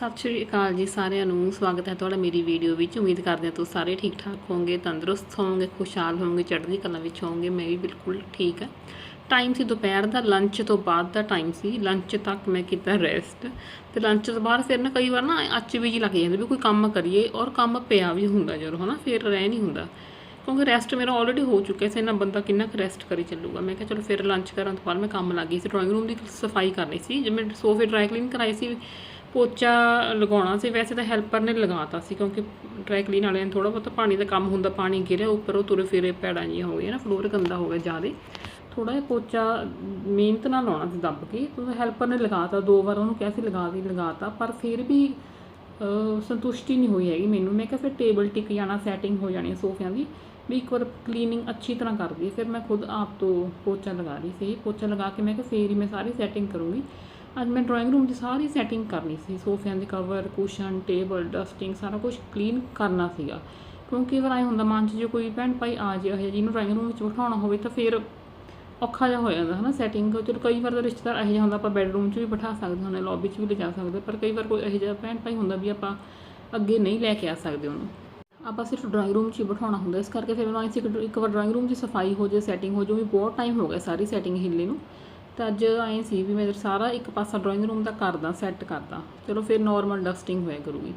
ਸਤਿ ਸ਼੍ਰੀ ਅਕਾਲ ਜੀ ਸਾਰਿਆਂ ਨੂੰ। ਸਵਾਗਤ ਹੈ ਤੁਹਾਡਾ ਮੇਰੀ ਵੀਡੀਓ ਵਿੱਚ। ਉਮੀਦ ਕਰਦੇ ਹਾਂ ਤੁਸੀਂ ਸਾਰੇ ਠੀਕ ਠਾਕ ਹੋਵੋਗੇ, ਤੰਦਰੁਸਤ ਹੋਵੋਗੇ, ਖੁਸ਼ਹਾਲ ਹੋਵੋਗੇ, ਚੜ੍ਹਦੀ ਕਲਾ ਵਿੱਚ ਹੋਵੋਗੇ। ਮੈਂ ਵੀ ਬਿਲਕੁਲ ਠੀਕ ਹਾਂ। ਟਾਈਮ ਸੀ ਦੁਪਹਿਰ ਦਾ ਲੰਚ ਤੋਂ ਬਾਅਦ ਦਾ ਟਾਈਮ ਸੀ। ਲੰਚ ਤੱਕ ਮੈਂ ਕੀਤਾ ਰੈਸਟ ਤੇ ਲੰਚ ਤੋਂ ਬਾਅਦ ਫਿਰ ਨਾ ਕਈ ਵਾਰ ਨਾ ਅੱਚ ਵੀ ਜੀ ਲੱਗ ਜਾਂਦੀ ਵੀ ਕੋਈ ਕੰਮ ਕਰੀਏ ਔਰ ਕੰਮ ਪਿਆ ਵੀ ਹੁੰਦਾ ਜਦੋਂ, ਹਨਾ? ਫਿਰ ਰਹਿ ਨਹੀਂ ਹੁੰਦਾ। ਕਿਉਂਕਿ ਰੈਸਟ ਮੇਰਾ ਆਲਰੇਡੀ ਹੋ ਚੁੱਕਿਆ ਸੀ ਨਾ ਬੰਦਾ ਕਿੰਨਾ ਕੁ ਰੈਸਟ ਕਰੀ ਚੱਲੂਗਾ। ਮੈਂ ਕਿਹਾ ਚਲੋ ਫਿਰ ਲੰਚ ਕਰਨ ਤੋਂ ਬਾਅਦ ਮੈਂ ਕੰਮ ਲੱਗ ਗਈ ਸੀ। ਡਰਾਇੰਗ ਰੂਮ ਦੀ ਸਫ਼ਾਈ ਕਰਨੀ ਸੀ। ਜਿਵੇਂ ਸੋਫੇ ਡਰਾਈ ਕਲੀਨ ਕਰਾਏ ਸੀ ਪੋਚਾ ਲਗਾਉਣਾ ਸੀ, ਵੈਸੇ ਤਾਂ ਹੈਲਪਰ ਨੇ ਲਗਾਤਾ ਸੀ ਕਿਉਂਕਿ ਡਰਾਈ ਕਲੀਨ ਵਾਲਿਆਂ ਨੇ ਥੋੜਾ ਬਹੁਤ ਪਾਣੀ ਦਾ ਕੰਮ ਹੁੰਦਾ, ਪਾਣੀ ਗਿਰਿਆ, ਉੱਪਰ ਉਹ ਤੁਰੇ ਫਿਰੇ ਪੈੜਾਂ ਜਿਹੀਆਂ ਹੋ ਗਈਆਂ ਨਾ ਫਲੋਰ ਗੰਦਾ ਹੋ ਗਿਆ ਜ਼ਿਆਦਾ। ਥੋੜਾ ਜਿਹਾ ਪੋਚਾ ਮਿਹਨਤ ਨਾਲ ਲਾਉਣਾ ਸੀ ਦੱਬ ਕੇ, ਤੇ ਹੈਲਪਰ ਨੇ ਲਗਾਤਾ, ਦੋ ਵਾਰ ਉਹਨੂੰ ਕਿਹਾ ਸੀ ਲਗਾ ਦੇ, ਲਗਾਤਾ, ਪਰ ਫਿਰ ਵੀ ਸੰਤੁਸ਼ਟੀ ਨਹੀਂ ਹੋਈ ਹੈਗੀ ਮੈਨੂੰ। ਮੈਂ ਕਿਹਾ ਫਿਰ ਟੇਬਲ ਟਿਕ ਜਾਣਾ ਸੈਟਿੰਗ ਹੋ ਜਾਣੀ ਸੋਫਿਆਂ ਦੀ, ਵੀ ਇੱਕ ਵਾਰ ਕਲੀਨਿੰਗ ਅੱਛੀ ਤਰ੍ਹਾਂ ਕਰਦੀ ਫਿਰ ਮੈਂ ਖੁਦ ਆਪ ਤੋਂ ਪੋਚਾ ਲਗਾ ਰਹੀ ਸੀ। ਪੋਚਾ ਲਗਾ ਕੇ ਮੈਂ ਕਿਹਾ ਫੇਰ ਹੀ ਮੈਂ ਸਾਰੀ ਸੈਟਿੰਗ ਕਰੂੰਗੀ। ਅੱਜ ਮੈਂ ਡਰਾਇੰਗ ਰੂਮ ਦੀ ਸਾਰੀ ਸੈਟਿੰਗ ਕਰਨੀ ਸੀ। ਸੋਫਿਆਂ ਦੇ ਕਵਰ ਕੁਸ਼ਨ ਟੇਬਲ ਡਸਟਿੰਗ ਸਾਰਾ ਕੁਝ ਕਲੀਨ ਕਰਨਾ ਸੀਗਾ। ਕਿਉਂਕਿ ਵਾਰ ਆਏ ਹੁੰਦਾ ਮਨ 'ਚ ਜੇ ਕੋਈ ਭੈਣ ਭਾਈ ਆ ਜਾਏ ਇਹ ਜਿਹਨੂੰ ਡਰਾਇੰਗ ਰੂਮ ਵਿੱਚ ਬਿਠਾਉਣਾ ਹੋਵੇ ਤਾਂ ਫਿਰ ਔਖਾ ਜਿਹਾ ਹੋ ਜਾਂਦਾ ਹੈ ਨਾ ਸੈਟਿੰਗ ਚਲੋ ਕਈ ਵਾਰ ਤਾਂ ਰਿਸ਼ਤੇਦਾਰ ਇਹੋ ਜਿਹਾ ਹੁੰਦਾ, ਆਪਾਂ ਬੈੱਡਰੂਮ 'ਚ ਵੀ ਬਿਠਾ ਸਕਦੇ ਹੁੰਦੇ ਲੌਬੀ 'ਚ ਵੀ ਲਿਜਾ ਸਕਦੇ, ਪਰ ਕਈ ਵਾਰ ਕੋਈ ਇਹੋ ਜਿਹਾ ਭੈਣ ਭਾਈ ਹੁੰਦਾ ਵੀ ਆਪਾਂ ਅੱਗੇ ਨਹੀਂ ਲੈ ਕੇ ਆ ਸਕਦੇ ਉਹਨੂੰ। ਆਪਾਂ ਸਿਰਫ ਡਰਾਇੰਗ ਰੂਮ 'ਚ ਹੀ ਬਿਠਾਉਣਾ ਹੁੰਦਾ, ਇਸ ਕਰਕੇ ਫਿਰ ਮੈਨੂੰ ਆਈ ਸੀ ਇੱਕ ਵਾਰ ਡਰਾਇੰਗ ਰੂਮ ਦੀ ਸਫ਼ਾਈ ਹੋ ਜਾਏ ਸੈਟਿੰਗ ਹੋ ਜਾਏ ਵੀ ਬਹੁਤ ਟਾਈਮ ਹੋ ਗਿਆ ਸਾਰੀ ਸੈਟਿੰਗ ਹਿੱਲੇ ਨੂੰ। ਤਾਂ ਅੱਜ ਐਂ ਸੀ ਵੀ ਮੈਂ ਸਾਰਾ ਇੱਕ ਪਾਸਾ ਡਰਾਇੰਗ ਰੂਮ ਦਾ ਕਰਦਾ ਸੈੱਟ ਕਰਦਾ। ਚਲੋ ਫਿਰ ਨਾਰਮਲ ਡਸਟਿੰਗ ਹੋਇਆ ਕਰੂਗੀ।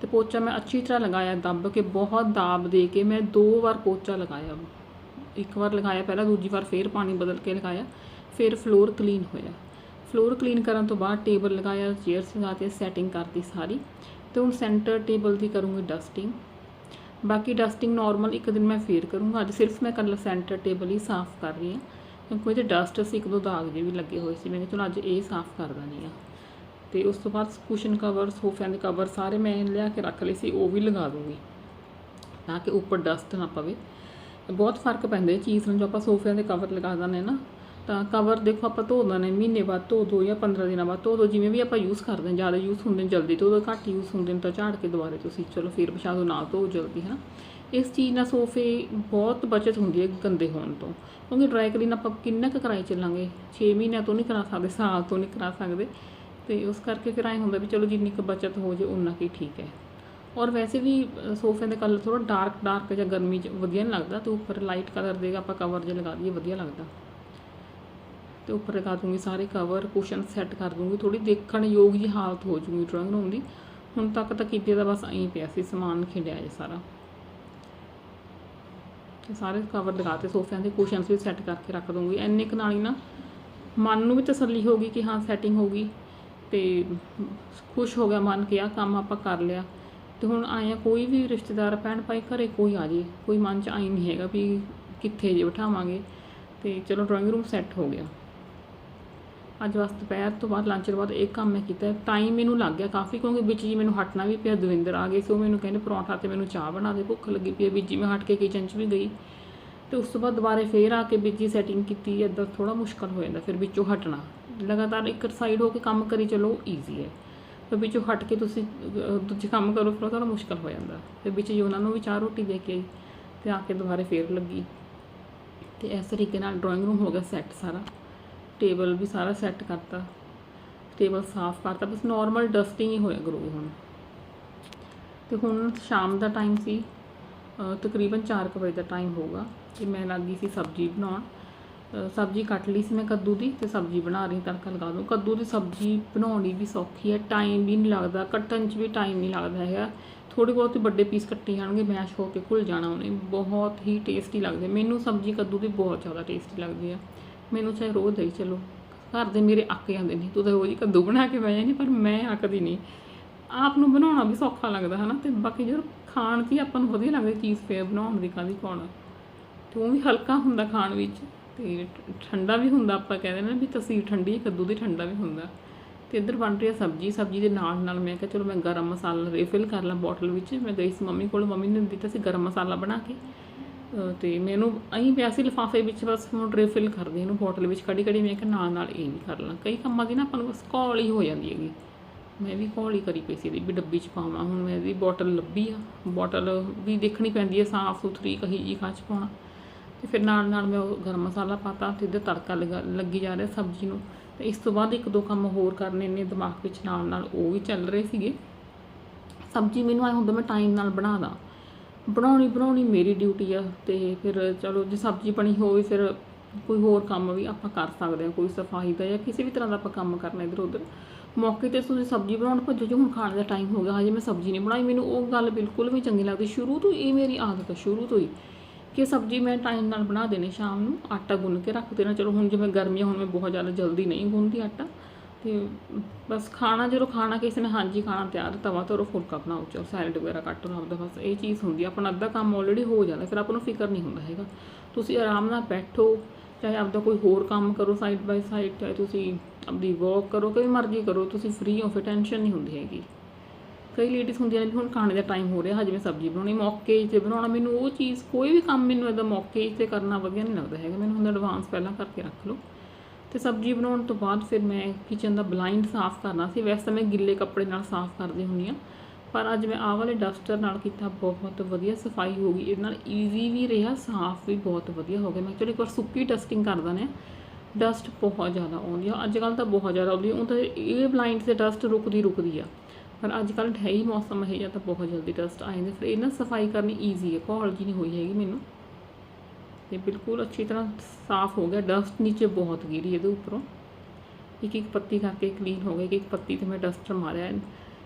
ਤੇ ਪੋਚਾ ਮੈਂ ਅੱਛੀ ਤਰ੍ਹਾਂ ਲਗਾਇਆ, ਦੱਬ ਕੇ ਬਹੁਤ ਦਾਬ ਦੇ ਕੇ ਮੈਂ ਦੋ ਵਾਰ ਪੋਚਾ ਲਗਾਇਆ। ਇੱਕ ਵਾਰ ਲਗਾਇਆ ਪਹਿਲਾਂ, ਦੂਜੀ ਵਾਰ ਫੇਰ ਪਾਣੀ ਬਦਲ ਕੇ ਲਗਾਇਆ। ਫਿਰ ਫਲੋਰ ਕਲੀਨ ਹੋਇਆ। ਫਲੋਰ ਕਲੀਨ ਕਰਨ ਤੋਂ ਬਾਅਦ ਟੇਬਲ ਲਗਾਇਆ ਚੇਅਰਸ ਲਗਾਤੇ ਸੈਟਿੰਗ ਕਰਤੀ ਸਾਰੀ। ਤੇ ਹੁਣ ਸੈਂਟਰ ਟੇਬਲ ਦੀ ਕਰੂੰਗੀ ਡਸਟਿੰਗ ਬਾਕੀ ਡਸਟਿੰਗ ਨਾਰਮਲ ਇੱਕ ਦਿਨ ਮੈਂ ਫੇਰ ਕਰੂੰਗਾ। ਅੱਜ ਸਿਰਫ ਮੈਂ ਕੱਲਾ ਸੈਂਟਰ ਟੇਬਲ ਹੀ ਸਾਫ਼ ਕਰ ਰਹੀ ਹਾਂ। ਕਿਉਂਕਿ ਇਹਦੇ ਡਸਟ ਸੀ ਇੱਕ ਦੋ ਦਾਗ ਜਿਹੇ ਵੀ ਲੱਗੇ ਹੋਏ ਸੀ, ਮੈਂ ਕਿਹਾ ਚਲੋ ਅੱਜ ਇਹ ਸਾਫ਼ ਕਰ ਦਿੰਦੀ ਆ ਤੇ ਉਸ ਤੋਂ ਬਾਅਦ ਕੁਸ਼ਨ ਕਵਰ ਸੋਫਿਆਂ ਦੇ ਕਵਰ ਸਾਰੇ ਮੈਂ ਲਿਆ ਕੇ ਰੱਖ ਲਏ ਸੀ, ਉਹ ਵੀ ਲਗਾ ਦੂੰਗੀ। ਤਾਂ ਕਿ ਉੱਪਰ ਡਸਟ ਨਾ ਪਵੇ। ਬਹੁਤ ਫ਼ਰਕ ਪੈਂਦਾ ਇਹ ਚੀਜ਼ ਨੂੰ, ਜੋ ਆਪਾਂ ਸੋਫਿਆਂ ਦੇ ਕਵਰ ਲਗਾ ਦਿੰਦੇ ਨਾ, ਤਾਂ ਕਵਰ ਦੇਖੋ ਆਪਾਂ ਧੋ ਦਿੰਦੇ ਮਹੀਨੇ ਬਾਅਦ ਧੋ ਦੋ ਜਾਂ 15 ਦਿਨਾਂ ਬਾਅਦ ਧੋ ਦੋ, ਜਿਵੇਂ ਵੀ ਆਪਾਂ ਯੂਜ਼ ਕਰਦੇ ਹਾਂ, ਜ਼ਿਆਦਾ ਯੂਜ਼ ਹੁੰਦੇ ਨੇ, ਜਲਦੀ ਧੋ ਦੋ, ਘੱਟ ਯੂਜ਼ ਹੁੰਦੇ ਨੇ, ਤਾਂ ਝਾੜ ਕੇ ਦੁਬਾਰੇ ਤੁਸੀਂ ਚਲੋ ਫਿਰ ਵਿਛਾ ਦਿਓ ਨਾ ਧੋ ਜਲਦੀ ਹੈ ਨਾ ਇਸ ਚੀਜ਼ ਨਾਲ ਸੋਫੇ ਬਹੁਤ ਬਚਤ ਹੁੰਦੀ ਹੈ ਗੰਦੇ ਹੋਣ ਤੋਂ। ਕਿਉਂਕਿ ਡਰਾਈ ਕਲੀਨ ਆਪਾਂ ਕਿੰਨਾ ਕੁ ਕਰਾਈ ਚੱਲਾਂਗੇ? 6 ਮਹੀਨਿਆਂ ਤੋਂ ਨਹੀਂ ਕਰਾ ਸਕਦੇ ਸਾਲ ਤੋਂ ਨਹੀਂ ਕਰਾ ਸਕਦੇ। ਤੇ ਉਸ ਕਰਕੇ ਫਿਰ ਐਂ ਹੁੰਦਾ ਵੀ ਚਲੋ ਜਿੰਨੀ ਕੁ ਬਚਤ ਹੋ ਜੇ ਉਨਾ ਕੀ ਠੀਕ ਹੈ। ਔਰ ਵੈਸੇ ਵੀ ਅ, ਸੋਫੇ ਦੇ ਕਲਰ ਥੋੜਾ ਡਾਰਕ ਡਾਰਕ ਜਾਂ ਗਰਮੀ 'ਚ ਵਧੀਆ ਨਹੀਂ ਲੱਗਦਾ। ਤੇ ਉੱਪਰ ਲਾਈਟ ਕਲਰ ਦੇਗਾ ਆਪਾਂ ਕਵਰ ਜੇ ਲਗਾ ਦਈਏ ਵਧੀਆ ਲੱਗਦਾ। ਤੇ ਉੱਪਰ ਲਗਾ ਦੂੰਗੀ ਸਾਰੇ ਕਵਰ ਕੁਸ਼ਨ ਸੈੱਟ ਕਰ ਦੂੰਗੀ। ਥੋੜੀ ਦੇਖਣ ਯੋਗ ਜੀ ਹਾਲਤ ਹੋ ਜੂਗੀ ਡਰਾਇੰਗ ਰੂਮ ਦੀ। ਹੁਣ ਤੱਕ ਤਾਂ ਕੀਤੇ ਦਾ ਬਸ ਐਂ ਪਿਆ ਸੀ ਸਮਾਨ ਖਿੰਡਿਆ ਜੇ ਸਾਰਾ। ਤੇ ਸਾਰੇ ਕਵਰ ਲਗਾਤੇ ਸੋਫਿਆਂ ਦੇ ਕੁਸ਼ਨਸ ਵੀ ਸੈੱਟ ਕਰਕੇ ਰੱਖ ਦੂੰਗੀ ਐਨੇ ਕੁ ਨਾਲ ਹੀ ਨਾ ਮਨ ਨੂੰ ਵੀ ਤਸੱਲੀ ਹੋਗੀ ਕਿ ਹਾਂ ਸੈਟਿੰਗ ਹੋ ਗਈ ਤੇ ਖੁਸ਼ ਹੋ ਗਿਆ ਮਨ ਕਿ ਆਹ ਕੰਮ ਆਪਾਂ ਕਰ ਲਿਆ। ਤੇ ਹੁਣ ਆਇਆ ਕੋਈ ਵੀ ਰਿਸ਼ਤੇਦਾਰ, ਭੈਣ ਭਾਈ ਘਰੇ ਕੋਈ ਆ ਜੇ, ਕੋਈ ਮਨ ਚ ਆਈ ਨਹੀਂ ਹੈਗਾ ਵੀ ਕਿੱਥੇ ਜੇ ਬਿਠਾਵਾਂਗੇ। ਤੇ ਚਲੋ ਡਰਾਇੰਗ ਰੂਮ ਸੈੱਟ ਹੋ ਗਿਆ। ਅੱਜ ਵਾਸਤੇ ਦੁਪਹਿਰ ਤੋਂ ਬਾਅਦ ਲੰਚ ਤੋਂ ਬਾਅਦ ਇਹ ਕੰਮ ਮੈਂ ਕੀਤਾ। ਟਾਈਮ ਮੈਨੂੰ ਲੱਗ ਗਿਆ ਕਾਫੀ, ਕਿਉਂਕਿ ਵਿੱਚ ਜੀ ਮੈਨੂੰ ਹਟਣਾ ਵੀ ਪਿਆ, ਦਵਿੰਦਰ ਆ ਗਏ ਸੀ, ਉਹ ਮੈਨੂੰ ਕਹਿੰਦੇ ਪਰੌਂਠਾ ਤੇ ਮੈਨੂੰ ਚਾਹ ਬਣਾ ਦੇ, ਭੁੱਖ ਲੱਗੀ ਪਈ ਹੈ। ਵਿੱਚ ਜੀ ਮੈਂ ਹਟ ਕੇ ਕਿਚਨ 'ਚ ਵੀ ਗਈ ਤੇ ਉਸ ਤੋਂ ਬਾਅਦ ਦੁਬਾਰੇ ਫੇਰ ਆ ਕੇ ਵਿੱਚ ਸੈਟਿੰਗ ਕੀਤੀ ਇੱਦਾਂ ਥੋੜਾ ਮੁਸ਼ਕਲ ਹੋ ਜਾਂਦਾ, ਫਿਰ ਵਿੱਚੋਂ ਹਟਣਾ। ਲਗਾਤਾਰ ਇੱਕ ਸਾਈਡ ਹੋ ਕੇ ਕੰਮ ਕਰੀ, ਚਲੋ ਈਜ਼ੀ ਹੈ। ਫਿਰ ਵਿੱਚੋਂ ਹਟ ਕੇ ਤੁਸੀਂ ਦੂਜੇ ਕੰਮ ਕਰੋ, ਫਿਰ ਥੋੜਾ ਮੁਸ਼ਕਲ ਹੋ ਜਾਂਦਾ। ਫਿਰ ਵਿੱਚ ਜੀ ਉਹਨਾਂ ਨੂੰ ਵੀ ਚਾਹ ਰੋਟੀ ਦੇ ਕੇ ਆਈ ਤੇ ਆ ਕੇ ਦੁਬਾਰੇ ਫੇਰ ਲੱਗੀ। ਤੇ ਇਸ ਤਰੀਕੇ ਨਾਲ ਡਰਾਇੰਗ ਰੂਮ ਹੋ ਗਿਆ ਸੈੱਟ ਸਾਰਾ। ਟੇਬਲ ਵੀ ਸਾਰਾ ਸੈੱਟ ਕਰਤਾ। ਟੇਬਲ ਸਾਫ਼ ਕਰਤਾ, ਬਸ ਨਾਰਮਲ ਡਸਟਿੰਗ ਹੀ ਹੋਇਆ ਕਰੂਗੀ ਹੁਣ। ਤੇ ਹੁਣ ਸ਼ਾਮ ਦਾ ਟਾਈਮ ਸੀ ਤਕਰੀਬਨ 4 ਕੁ ਵਜੇ ਦਾ ਟਾਈਮ ਹੋਊਗਾ, ਤੇ ਮੈਂ ਲੱਗ ਗਈ ਸੀ ਸਬਜ਼ੀ ਬਣਾਉਣ। ਸਬਜ਼ੀ ਕੱਟ ਲਈ ਸੀ ਮੈਂ ਕੱਦੂ ਦੀ, ਤੇ ਸਬਜ਼ੀ ਬਣਾ ਰਹੀ ਤੜਕਾ ਲਗਾ ਦੂੰ ਕੱਦੂ ਦੀ ਸਬਜ਼ੀ ਬਣਾਉਣੀ ਵੀ ਸੌਖੀ ਹੈ ਟਾਈਮ ਵੀ ਨਹੀਂ ਲੱਗਦਾ, ਕੱਟਣ 'ਚ ਵੀ ਟਾਈਮ ਨਹੀਂ ਲੱਗਦਾ ਹੈਗਾ। ਥੋੜੇ ਬਹੁਤ ਵੱਡੇ ਪੀਸ ਕੱਟੇ ਜਾਣਗੇ ਮੈਸ਼ ਹੋ ਕੇ ਘੁਲ ਜਾਣਾ ਉਹਨੇ, ਬਹੁਤ ਹੀ ਟੇਸਟੀ ਲੱਗਦੇ ਮੈਨੂੰ ਸਬਜ਼ੀ ਕੱਦੂ ਦੀ ਬਹੁਤ ਜ਼ਿਆਦਾ ਟੇਸਟੀ ਲੱਗਦੀ ਹੈ ਮੈਨੂੰ ਚਾਹੇ ਰੋਜ਼ ਦੇਈ ਚਲੋ। ਘਰ ਦੇ ਮੇਰੇ ਅੱਕ ਜਾਂਦੇ ਨੇ। ਤੂੰ ਤਾਂ ਰੋਜ਼ ਹੀ ਕੱਦੂ ਬਣਾ ਕੇ ਬਹਿ ਜਾਂਦੀ, ਪਰ ਮੈਂ ਅੱਕਦੀ ਨਹੀਂ। ਆਪ ਨੂੰ ਬਣਾਉਣਾ ਵੀ ਸੌਖਾ ਲੱਗਦਾ, ਹਨਾ? ਤੇ ਬਾਕੀ ਜਦੋਂ ਖਾਣ ਦੀ ਆਪਾਂ ਨੂੰ ਵਧੀਆ ਲੱਗਦੀ, ਚੀਜ਼ ਫੇਰ ਬਣਾਉਣ ਦੀ ਕਾਹਦੀ ਪਾਉਣਾ ਤੇ ਉਹ ਵੀ ਹਲਕਾ ਹੁੰਦਾ ਖਾਣ ਵਿੱਚ, ਤੇ ਠੰਡਾ ਵੀ ਹੁੰਦਾ ਆਪਾਂ ਕਹਿੰਦੇ ਨੇ ਵੀ ਤਸੀਰ ਠੰਡੀ ਕੱਦੂ ਦੀ ਠੰਡਾ ਵੀ ਹੁੰਦਾ। ਤੇ ਇੱਧਰ ਬਣ ਰਹੀ ਹੈ ਸਬਜ਼ੀ ਸਬਜ਼ੀ ਦੇ ਨਾਲ ਨਾਲ ਮੈਂ ਕਿਹਾ ਚਲੋ ਮੈਂ ਗਰਮ ਮਸਾਲਾ ਰੀਫਿਲ ਕਰ ਲਾਂ ਬੋਟਲ ਵਿੱਚ। ਮੈਂ ਗਈ ਸੀ ਮੰਮੀ ਕੋਲ, ਮੰਮੀ ਨੇ ਦਿੱਤਾ ਸੀ ਗਰਮ ਮਸਾਲਾ ਬਣਾ ਕੇ। ਤੇ ਮੈਨੂੰ ਅਹੀਂ ਪਿਆ ਸੀ ਲਿਫਾਫੇ ਵਿੱਚ ਬਸ ਹੁਣ ਰੀਫਿਲ ਕਰਦੀ ਇਹਨੂੰ ਬੋਟਲ ਵਿੱਚ ਕੜੀ ਕੜੀ ਮੈਂ ਕਿਹਾ ਨਾਲ ਨਾਲ ਇਹ ਵੀ ਕਰ ਲਾਂ। ਕਈ ਕੰਮਾਂ ਦੀ ਨਾ ਆਪਾਂ ਨੂੰ ਬਸ ਘੋਲ ਹੀ ਹੋ ਜਾਂਦੀ ਹੈਗੀ। ਮੈਂ ਵੀ ਘੋਲ ਹੀ ਕਰੀ ਪਈ ਸੀ ਇਹਦੀ ਵੀ ਡੱਬੀ 'ਚ ਪਾਵਾਂ। ਹੁਣ ਮੈਂ ਇਹਦੀ ਬੋਟਲ ਲੱਭੀ ਆ। ਬੋਟਲ ਵੀ ਦੇਖਣੀ ਪੈਂਦੀ ਹੈ ਸਾਫ਼ ਸੁਥਰੀ ਕਹੀ ਜੀ ਕੱਚ ਪਾਉਣਾ। ਤੇ ਫਿਰ ਨਾਲ ਨਾਲ ਮੈਂ ਉਹ ਗਰਮ ਮਸਾਲਾ ਪਾਤਾ ਤੇ ਇਹਦੇ ਤੜਕਾ ਲਗਾ ਲੱਗੀ ਜਾ ਰਿਹਾ ਸਬਜ਼ੀ ਨੂੰ। ਤੇ ਇਸ ਤੋਂ ਬਾਅਦ ਇੱਕ ਦੋ ਕੰਮ ਹੋਰ ਕਰਨੇ ਨੇ ਦਿਮਾਗ ਵਿੱਚ ਨਾਲ ਨਾਲ ਉਹ ਵੀ ਚੱਲ ਰਹੇ ਸੀਗੇ। ਸਬਜ਼ੀ ਮੈਨੂੰ ਆਏ ਹੁੰਦਾ ਮੈਂ ਟਾਈਮ ਨਾਲ ਬਣਾ ਦਾਂ। ਬਣਾਉਣੀ ਬਣਾਉਣੀ ਮੇਰੀ ਡਿਊਟੀ ਆ ਤੇ ਫਿਰ ਚਲੋ ਜੇ ਸਬਜ਼ੀ ਬਣੀ ਹੋਵੇ ਫਿਰ ਕੋਈ ਹੋਰ ਕੰਮ ਵੀ ਆਪਾਂ ਕਰ ਸਕਦੇ ਹਾਂ ਕੋਈ ਸਫ਼ਾਈ ਦਾ ਜਾਂ ਕਿਸੇ ਵੀ ਤਰ੍ਹਾਂ ਦਾ ਆਪਾਂ ਕੰਮ ਕਰਨਾ ਇਧਰ ਉਧਰ। ਮੌਕੇ ਤੇ ਤੁਸੀਂ ਸਬਜ਼ੀ ਬਣਾਉਣ ਭੱਜੋ ਜੋ ਹੁਣ ਖਾਣ ਦਾ ਟਾਈਮ ਹੋ ਗਿਆ, ਹਜੇ ਮੈਂ ਸਬਜ਼ੀ ਨਹੀਂ ਬਣਾਈ, ਮੈਨੂੰ ਉਹ ਗੱਲ ਬਿਲਕੁਲ ਵੀ ਚੰਗੀ ਲੱਗਦੀ। ਸ਼ੁਰੂ ਤੋਂ ਇਹ ਮੇਰੀ ਆਦਤ ਹੈ ਸ਼ੁਰੂ ਤੋਂ ਹੀ ਕਿ ਸਬਜ਼ੀ ਮੈਂ ਟਾਈਮ ਨਾਲ ਬਣਾ ਦੇਣੀ, ਸ਼ਾਮ ਨੂੰ ਆਟਾ ਗੁੰਨ ਕੇ ਰੱਖ ਦੇਣਾ। ਚਲੋ ਹੁਣ ਜਿਵੇਂ ਗਰਮੀਆਂ, ਹੁਣ ਮੈਂ ਬਹੁਤ ਜ਼ਿਆਦਾ ਜਲਦੀ ਨਹੀਂ ਗੁੰਨਦੀ ਆਟਾ। ਤੇ ਬਸ ਖਾਣਾ ਜਦੋਂ ਖਾਣਾ ਕਿਸੇ ਨੇ ਹਾਂਜੀ ਖਾਣਾ ਤਿਆਰ ਤਵਾ ਧਰੋ ਫੁਲਕਾ ਬਣਾਓ ਚਲੋ ਸੈਲਡ ਵਗੈਰਾ ਕੱਟ ਲਓ ਆਪਦਾ, ਬਸ ਇਹ ਚੀਜ਼ ਹੁੰਦੀ ਆ। ਆਪਣਾ ਅੱਧਾ ਕੰਮ ਆਲਰੇਡੀ ਹੋ ਜਾਂਦਾ, ਫਿਰ ਆਪਾਂ ਨੂੰ ਫਿਕਰ ਨਹੀਂ ਹੁੰਦਾ ਹੈਗਾ। ਤੁਸੀਂ ਆਰਾਮ ਨਾਲ ਬੈਠੋ, ਚਾਹੇ ਆਪਦਾ ਕੋਈ ਹੋਰ ਕੰਮ ਕਰੋ ਸਾਈਡ ਬਾਈ ਸਾਈਡ ਚਾਹੇ ਤੁਸੀਂ ਆਪਦੀ ਵਾਕ ਕਰੋ, ਕੋਈ ਮਰਜ਼ੀ ਕਰੋ, ਤੁਸੀਂ ਫ੍ਰੀ ਹੋ, ਫਿਰ ਟੈਨਸ਼ਨ ਨਹੀਂ ਹੁੰਦੀ ਹੈਗੀ। ਕਈ ਲੇਡੀਜ਼ ਹੁੰਦੀਆਂ ਨੇ ਹੁਣ ਖਾਣੇ ਦਾ ਟਾਈਮ ਹੋ ਰਿਹਾ, ਹਜੇ ਮੈਂ ਸਬਜ਼ੀ ਬਣਾਉਣੀ, ਮੌਕੇ 'ਤੇ ਬਣਾਉਣਾ, ਮੈਨੂੰ ਉਹ ਚੀਜ਼, ਕੋਈ ਵੀ ਕੰਮ ਮੈਨੂੰ ਇਹਦਾ ਮੌਕੇ 'ਤੇ ਕਰਨਾ ਵਧੀਆ ਨਹੀਂ ਲੱਗਦਾ ਹੈਗਾ। ਮੈਨੂੰ ਹੁੰਦਾ ਐਡਵਾਂਸ ਪਹਿਲਾਂ ਕਰਕੇ ਰੱਖ ਲਓ। ਤੇ ਸਬਜ਼ੀ ਬਣਾਉਣ ਤੋਂ ਬਾਅਦ ਫਿਰ ਮੈਂ ਕਿਚਨ ਦਾ ਬਲਾਈਂਡ ਸਾਫ਼ ਕਰਨਾ ਸੀ। ਵੈਸੇ ਤਾਂ ਮੈਂ ਗਿੱਲੇ ਕੱਪੜੇ ਨਾਲ ਸਾਫ਼ ਕਰਦੀ ਹੁੰਦੀ ਆ ਪਰ ਅੱਜ ਮੈਂ ਆਹ ਵਾਲੇ ਡਸਟਰ ਨਾਲ ਕੀਤਾ ਬਹੁਤ ਵਧੀਆ, ਸਫ਼ਾਈ ਹੋ ਗਈ। ਇਹਦੇ ਨਾਲ ਈਜ਼ੀ ਵੀ ਰਿਹਾ, ਸਾਫ਼ ਵੀ ਬਹੁਤ ਵਧੀਆ ਹੋ ਗਿਆ। ਮੈਂ ਚਲੋ ਇੱਕ ਵਾਰ ਸੁੱਕੀ ਡਸਟਿੰਗ ਕਰ ਦਨੇ ਡਸਟ ਬਹੁਤ ਜ਼ਿਆਦਾ ਆਉਂਦੀ ਆ। ਅੱਜ ਕੱਲ ਤਾਂ ਬਹੁਤ ਜ਼ਿਆਦਾ ਆਉਂਦੀ ਉਹ ਤਾਂ ਇਹ ਬਲਾਈਂਡ ਤੇ ਡਸਟ ਰੁਕਦੀ ਰੁਕਦੀ ਆ। ਪਰ ਅੱਜ ਕੱਲ ਹੈ ਹੀ ਮੌਸਮ ਹੈ ਜਾਂ ਤਾਂ ਬਹੁਤ ਜਲਦੀ ਡਸਟ ਆ ਜਾਂਦੀ ਫਿਰ ਇਹ ਨਾ ਸਫ਼ਾਈ ਕਰਨੀ ਈਜ਼ੀ ਹੈ ਘੋਲ ਜੀ ਨਹੀਂ ਹੋਈ ਹੈਗੀ ਮੈਨੂੰ। ਤੇ ਬਿਲਕੁਲ ਅੱਛੀ ਤਰ੍ਹਾਂ ਸਾਫ਼ ਹੋ ਗਿਆ ਡਸਟ ਨੀਚੇ ਬਹੁਤ ਗਿਰੀ ਇਹਦੇ ਉੱਪਰੋਂ। ਇੱਕ ਇੱਕ ਪੱਤੀ ਕਰਕੇ ਕਲੀਨ ਹੋ ਗਈ ਕਿ ਇੱਕ ਪੱਤੀ ਤੇ ਮੈਂ ਡਸਟਰ ਮਾਰਿਆ।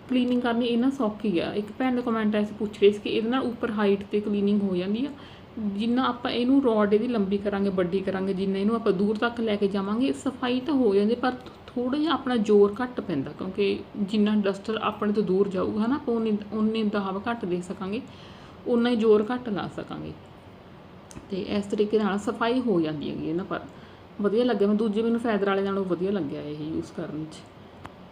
ਕਲੀਨਿੰਗ ਕਰਨੀ ਇਹ ਨਾ ਸੌਖੀ ਆ। ਇੱਕ ਭੈਣ ਦਾ ਕਮੈਂਟ ਆਇਆ ਸੀ, ਪੁੱਛ ਰਹੀ ਸੀ ਕਿ ਇਹਦੇ ਨਾਲ ਉੱਪਰ ਹਾਈਟ ਤੇ ਕਲੀਨਿੰਗ ਹੋ ਜਾਂਦੀ ਆ। ਜਿੰਨਾ ਆਪਾਂ ਇਹਨੂੰ ਰੋਡ ਇਹਦੀ ਲੰਬੀ ਕਰਾਂਗੇ, ਵੱਡੀ ਕਰਾਂਗੇ, ਜਿੰਨਾ ਇਹਨੂੰ ਆਪਾਂ ਦੂਰ ਤੱਕ ਲੈ ਕੇ ਜਾਵਾਂਗੇ, ਸਫ਼ਾਈ ਤਾਂ ਹੋ ਜਾਂਦੀ, ਪਰ ਥੋੜਾ ਜਿਹਾ ਆਪਣਾ ਜ਼ੋਰ ਘੱਟ ਪੈਂਦਾ, ਕਿਉਂਕਿ ਜਿੰਨਾ ਡਸਟਰ ਆਪਣੇ ਤੋਂ ਦੂਰ ਜਾਊਗਾ ਨਾ ਆਪਾਂ ਉਨੀ ਉਨੀ ਦਹਾਵ ਘੱਟ ਦੇ ਸਕਾਂਗੇ ਉਨਾ ਹੀ ਜ਼ੋਰ ਘੱਟ ਲਾ ਸਕਾਂਗੇ। ਤੇ ਇਸ ਤਰੀਕੇ ਨਾਲ ਸਫ਼ਾਈ ਹੋ ਜਾਂਦੀ ਹੈਗੀ ਇਹਨਾਂ ਪਰ। ਵਧੀਆ ਲੱਗਿਆ, ਮੈਂ ਦੂਜੇ ਮੈਨੂੰ ਫੈਦਰ ਵਾਲੇ ਨਾਲੋਂ ਵਧੀਆ ਲੱਗਿਆ ਇਹ ਯੂਜ਼ ਕਰਨ 'ਚ।